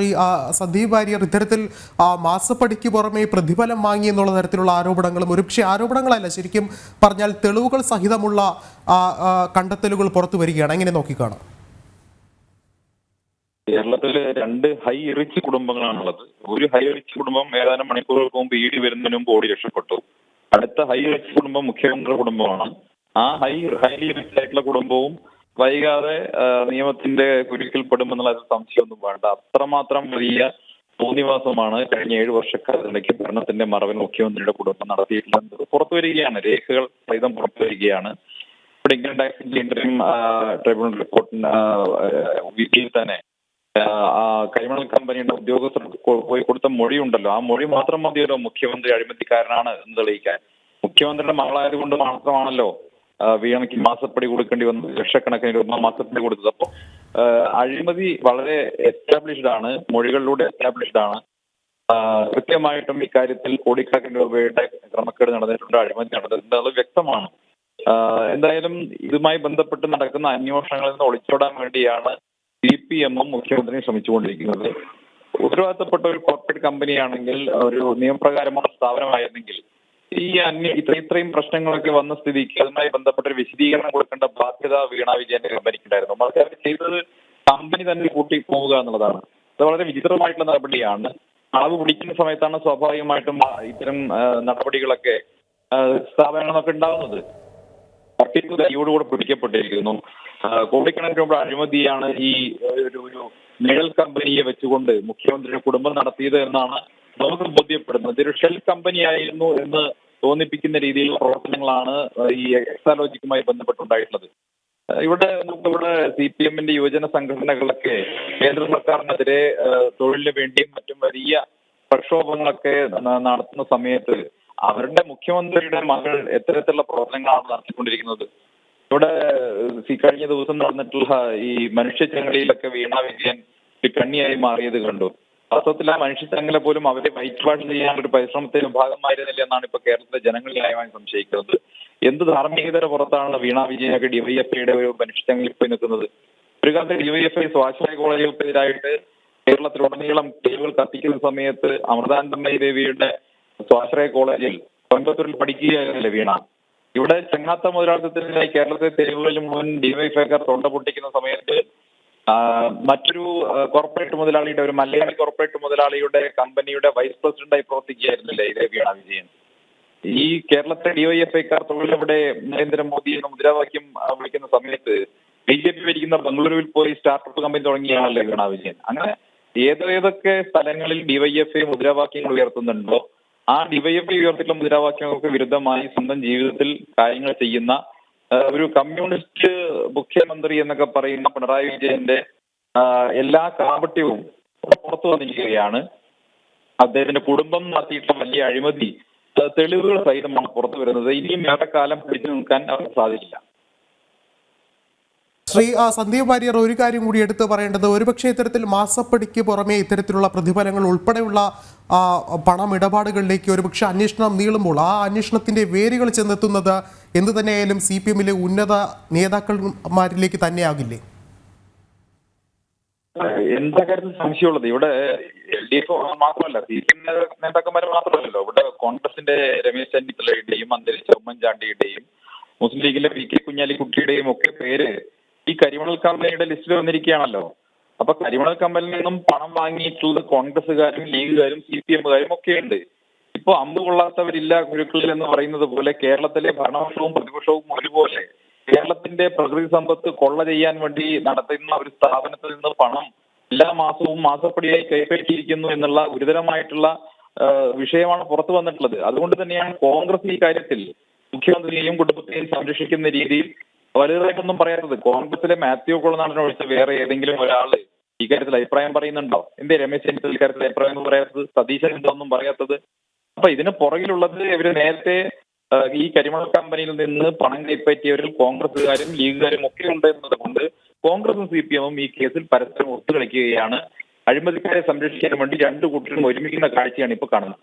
ശ്രീ സന്ദീപ് വാര്യർ ഇത്തരത്തിൽ മാസപ്പടിക്ക് പുറമെ പ്രതിഫലം വാങ്ങി എന്നുള്ള തരത്തിലുള്ള ആരോപണങ്ങളും ഒരുപക്ഷെ ആരോപണങ്ങളല്ല ശരിക്കും പറഞ്ഞാൽ തെളിവുകൾ സഹിതമുള്ള കണ്ടെത്തലുകൾ പുറത്തു വരികയാണ്. എങ്ങനെ നോക്കിക്കാണാം? കേരളത്തിൽ രണ്ട് ഹൈ റിച്ച് കുടുംബങ്ങളാണുള്ളത്. ഒരു ഹൈ റിച്ച് കുടുംബം ഏതാനും മണിക്കൂറുകൾക്ക് മുമ്പ് ഈടി വരുന്നതിന് മുമ്പ് ഓടി രക്ഷപ്പെട്ടു. അടുത്ത ഹൈ റിച്ച് കുടുംബം മുഖ്യമന്ത്രി കുടുംബമാണ്. ആ ഹൈ ഹൈലി റിച്ച് ആയിട്ടുള്ള കുടുംബവും വൈകാതെ നിയമത്തിന്റെ കുരുക്കിൽപ്പെടുമെന്നുള്ള അതിൽ സംശയമൊന്നും വേണ്ട. അത്രമാത്രം വലിയ തോന്നിവാസമാണ് കഴിഞ്ഞ ഏഴ് വർഷക്കാലത്തിലേക്ക് ഭരണത്തിന്റെ മറവിൽ മുഖ്യമന്ത്രിയുടെ കുടുംബം നടത്തിയിട്ടുള്ളത്. പുറത്തു വരികയാണ് രേഖകൾ സഹിതം പുറത്തു വരികയാണ്. ഇവിടെ ഇൻകം ടാക്സിന്റെ ഇന്റർവ്യൂ ട്രിബ്യൂണൽ റിപ്പോർട്ടിന് വീട്ടിൽ തന്നെ കരിമണൽ കമ്പനിയുടെ ഉദ്യോഗസ്ഥർ പോയി കൊടുത്ത മൊഴി ഉണ്ടല്ലോ ആ മൊഴി മാത്രം മതിയല്ലോ മുഖ്യമന്ത്രി അഴിമതിക്കാരനാണ് എന്ന് തെളിയിക്കാൻ. മുഖ്യമന്ത്രിയുടെ മകളായതുകൊണ്ട് മാത്രമാണല്ലോ ആഹ് വീണയ്ക്ക് മാസപ്പടി കൊടുക്കേണ്ടി വന്നത് ലക്ഷക്കണക്കിന് രൂപ മാസപ്പടി കൊടുത്തത് അപ്പോൾ അഴിമതി വളരെ എസ്റ്റാബ്ലിഷ്ഡ് ആണ് മൊഴികളിലൂടെ എസ്റ്റാബ്ലിഷ്ഡ് ആണ്. കൃത്യമായിട്ടും ഇക്കാര്യത്തിൽ കോടിക്കണക്കിന് രൂപയുടെ ക്രമക്കേട് നടന്നിട്ടുണ്ട് അഴിമതി നടന്നിട്ടുണ്ട് അത് വ്യക്തമാണ്. എന്തായാലും ഇതുമായി ബന്ധപ്പെട്ട് നടക്കുന്ന അന്വേഷണങ്ങളിൽ നിന്ന് ഒളിച്ചോടാൻ വേണ്ടിയാണ് സി പി എമ്മും മുഖ്യമന്ത്രിയും ശ്രമിച്ചുകൊണ്ടിരിക്കുന്നത്. ഉത്തരവാദിത്തപ്പെട്ട ഒരു കോർപ്പറേറ്റ് കമ്പനിയാണെങ്കിൽ ഒരു നിയമപ്രകാരമുള്ള സ്ഥാപനമായിരുന്നെങ്കിൽ ഈ അന്യ ഇത്ര ഇത്രയും പ്രശ്നങ്ങളൊക്കെ വന്ന സ്ഥിതിക്ക് അതുമായി ബന്ധപ്പെട്ട ഒരു വിശദീകരണം കൊടുക്കേണ്ട ബാധ്യത വീണ വിജയന്റെ കമ്പനിക്കുണ്ടായിരുന്നു. പക്ഷേ അവർ ചെയ്തത് കമ്പനി തന്നെ കൂട്ടി പോവുക എന്നുള്ളതാണ്. അത് വളരെ വിചിത്രമായിട്ടുള്ള നടപടിയാണ്. അളവ് പിടിക്കുന്ന സമയത്താണ് സ്വാഭാവികമായിട്ടും ഇത്തരം നടപടികളൊക്കെ സ്ഥാപനങ്ങളൊക്കെ ഉണ്ടാവുന്നത്. തട്ടിപ്പ് പിടിക്കപ്പെട്ടിരിക്കുന്നു. കോടിക്കണക്കിന് രൂപ അഴിമതിയാണ് ഈ ഒരു ഒരു നിഴൽ കമ്പനിയെ വെച്ചുകൊണ്ട് മുഖ്യമന്ത്രിയുടെ കുടുംബം നടത്തിയത് എന്നാണ് നമുക്ക് ബോധ്യപ്പെടുന്നത്. ഇതൊരു ഷെൽ കമ്പനിയായിരുന്നു എന്ന് തോന്നിപ്പിക്കുന്ന രീതിയിലുള്ള പ്രവർത്തനങ്ങളാണ് ഈ എക്സാലോജിക്കുമായി ബന്ധപ്പെട്ടുണ്ടായിട്ടുള്ളത്. ഇവിടെ നമുക്കിവിടെ സി പി എമ്മിന്റെ യുവജന സംഘടനകളൊക്കെ കേന്ദ്ര സർക്കാരിനെതിരെ തൊഴിലിന് വേണ്ടിയും മറ്റും വലിയ പ്രക്ഷോഭങ്ങളൊക്കെ നടത്തുന്ന സമയത്ത് അവരുടെ മുഖ്യമന്ത്രിയുടെ മകൾ എത്തരത്തിലുള്ള പ്രവർത്തനങ്ങളാണ് നടത്തിക്കൊണ്ടിരിക്കുന്നത്. ഇവിടെ കഴിഞ്ഞ ദിവസം നടന്നിട്ടുള്ള ഈ മനുഷ്യച്ചങ്ങലയിലൊക്കെ വീണ വിജയൻ കണ്ണിയായി മാറിയത് കണ്ടു. വാസ്തവത്തിൽ ആ മനുഷ്യച്ചങ്ങല പോലും അവരെ വൈറ്റ് വാഷ് ചെയ്യാനുള്ള ഒരു പരിശ്രമത്തിന്റെ ഭാഗമായിരുന്നില്ല എന്നാണ് ഇപ്പൊ കേരളത്തിലെ ജനങ്ങൾ ന്യായമായി സംശയിക്കുന്നത്. എന്ത് ധാർമ്മികതയുടെ പുറത്താണ് വീണ വിജയനൊക്കെ ഡിവൈഎഫ്ഐയുടെ ഒരു മനുഷ്യച്ചങ്ങലിൽ പോയി നിൽക്കുന്നത്? ഒരു കാലത്ത് ഡിവൈഎഫ്ഐ സ്വാശ്രയ കോളേജുകൾക്കെതിരായിട്ട് കേരളത്തിലുടനീളം തെരുവുകൾ കത്തിക്കുന്ന സമയത്ത് അമൃതാനന്ദമയി ദേവിയുടെ സ്വാശ്രയ കോളേജിൽ കോയമ്പത്തൂരിൽ പഠിക്കുകയായിരുന്നില്ലേ വീണ? ഇവിടെ ചെങ്ങാത്ത മുതലാളിത്തത്തിനായി കേരളത്തിലെ തെരുവുകളിൽ മുൻ ഡിവൈഫൈക്കാർ തൊണ്ട പൊട്ടിക്കുന്ന സമയത്ത് മറ്റൊരു കോർപ്പറേറ്റ് മുതലാളിയുടെ ഒരു മലയാളി കോർപ്പറേറ്റ് മുതലാളിയുടെ കമ്പനിയുടെ വൈസ് പ്രസിഡന്റായി പ്രവർത്തിക്കുകയായിരുന്നില്ലേ ഇതേ വീണ വിജയൻ? ഈ കേരളത്തെ ഡിവൈഎഫ്ഐക്കാർ തൊഴിലവിടെ നരേന്ദ്രമോദി എന്ന മുദ്രാവാക്യം വിളിക്കുന്ന സമയത്ത് ബി ജെ പി ഭരിക്കുന്ന ബംഗളൂരുവിൽ പോയി സ്റ്റാർട്ടപ്പ് കമ്പനി തുടങ്ങിയാണല്ലേ വീണ വിജയൻ? അങ്ങനെ ഏതേതൊക്കെ സ്ഥലങ്ങളിൽ ഡിവൈഎഫ്ഐ മുദ്രാവാക്യങ്ങൾ ഉയർത്തുന്നുണ്ടോ ആ ഡിവൈഎഫ്ഐ ഉയർത്തിയിട്ടുള്ള മുദ്രാവാക്യങ്ങൾക്ക് വിരുദ്ധമായി സ്വന്തം ജീവിതത്തിൽ കാര്യങ്ങൾ ചെയ്യുന്ന ഒരു കമ്മ്യൂണിസ്റ്റ് മുഖ്യമന്ത്രി എന്നൊക്കെ പറയുന്ന പിണറായി വിജയന്റെ എല്ലാ കാപട്യവും പുറത്തു വന്നിരിക്കുകയാണ്. അദ്ദേഹത്തിന്റെ കുടുംബം നടത്തിയിട്ടുള്ള വലിയ അഴിമതി തെളിവുകൾ സഹിതമാണ് പുറത്തു വരുന്നത്. ഇനിയും ഏറെക്കാലം പിടിച്ചു നിൽക്കാൻ അവർക്ക് സാധിക്കില്ല. ശ്രീ സന്ദീപ് വാര്യർ ഒരു കാര്യം കൂടി എടുത്തു പറയേണ്ടത്. ഒരുപക്ഷെ ഇത്തരത്തിൽ മാസപ്പടിക്ക് പുറമെ ഇത്തരത്തിലുള്ള പ്രതിഫലങ്ങൾ ഉൾപ്പെടെയുള്ള പണം പണമിടപാടുകളിലേക്ക് ഒരുപക്ഷെ അന്വേഷണം നീളുമ്പോൾ ആ അന്വേഷണത്തിന്റെ വേരുകൾ ചെന്നെത്തുന്നത് എന്ത് തന്നെയായാലും സി പി എമ്മിലെ ഉന്നത നേതാക്കന്മാരിലേക്ക് തന്നെയാകില്ലേ? എന്താ കാര്യത്തിൽ സംശയമുള്ളത്? ഇവിടെ എൽ ഡി എഫ് മാത്രമല്ല സി പി എം നേതാക്കന്മാർ മാത്രമല്ലല്ലോ. ഇവിടെ കോൺഗ്രസിന്റെ രമേശ് ചെന്നിത്തലയുടെയും അന്തരിച്ച ഉമ്മൻചാണ്ടിയുടെയും മുസ്ലിം ലീഗിലെ പി കെ കുഞ്ഞാലിക്കുട്ടിയുടെയും ഒക്കെ പേര് ഈ കരിമണൽ കമ്പനിയുടെ ലിസ്റ്റിൽ വന്നിരിക്കുകയാണല്ലോ. അപ്പൊ കരിമണൽ കമ്പനിയിൽ നിന്നും പണം വാങ്ങിയിട്ടുള്ളത് കോൺഗ്രസ്സുകാരും ലീഗുകാരും സി പി എമ്മുകാരും ഒക്കെ ഉണ്ട്. ഇപ്പൊ അമ്പ് കൊള്ളാത്തവരില്ല ഗുരുക്കളിൽ എന്ന് പറയുന്നത് പോലെ കേരളത്തിലെ ഭരണപക്ഷവും പ്രതിപക്ഷവും ഒരുപോലെ കേരളത്തിന്റെ പ്രകൃതി സമ്പത്ത് കൊള്ള ചെയ്യാൻ വേണ്ടി നടത്തുന്ന ഒരു സ്ഥാപനത്തിൽ നിന്ന് പണം എല്ലാ മാസവും മാസപ്പടിയായി കൈപ്പറ്റിയിരിക്കുന്നു എന്നുള്ള ഗുരുതരമായിട്ടുള്ള വിഷയമാണ് പുറത്തു വന്നിട്ടുള്ളത്. അതുകൊണ്ട് തന്നെയാണ് കോൺഗ്രസ് ഈ കാര്യത്തിൽ മുഖ്യമന്ത്രിയെയും കുടുംബത്തെയും സംരക്ഷിക്കുന്ന രീതിയിൽ വലുതായിട്ടൊന്നും പറയാത്തത്. കോൺഗ്രസിലെ മാത്യു കുളനാടൻ ഒഴിച്ച് വേറെ ഏതെങ്കിലും ഒരാൾ ഇക്കാര്യത്തിൽ അഭിപ്രായം പറയുന്നുണ്ടോ? എന്തേ രമേശ് ചെന്നിത്തല ഇക്കാര്യത്തിൽ അഭിപ്രായം പറയാത്തത്? സതീശൻ എന്തൊന്നും പറയാത്തത്? അപ്പൊ ഇതിന് പുറകിലുള്ളത് ഇവർ നേരത്തെ ഈ കരിമണൽ കമ്പനിയിൽ നിന്ന് പണം കൈപ്പറ്റിയവരിൽ കോൺഗ്രസുകാരും ലീഗുകാരും ഒക്കെ ഉണ്ട് എന്നത് കൊണ്ട് കോൺഗ്രസും സി പി എമ്മും ഈ കേസിൽ പരസ്പരം ഒത്തുകളിക്കുകയാണ്. അഴിമതിക്കാരെ സംരക്ഷിക്കാൻ വേണ്ടി രണ്ടു കൂട്ടരും ഒരുമിക്കുന്ന കാഴ്ചയാണ് ഇപ്പൊ കാണുന്നത്.